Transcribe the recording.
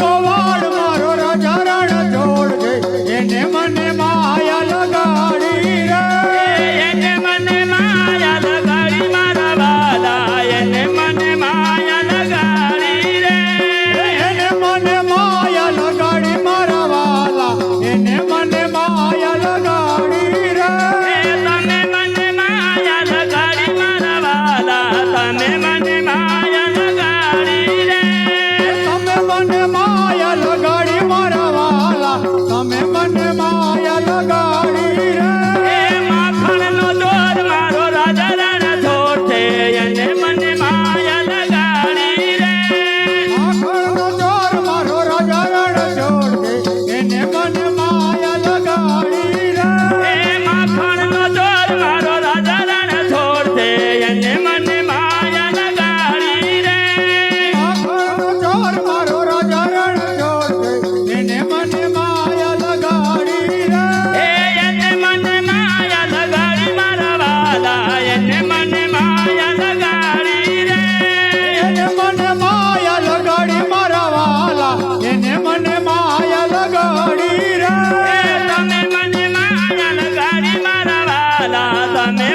Go એને મને માયા લગાડી રે. તમે મને માયા લગાડી મારા વાલા. તમે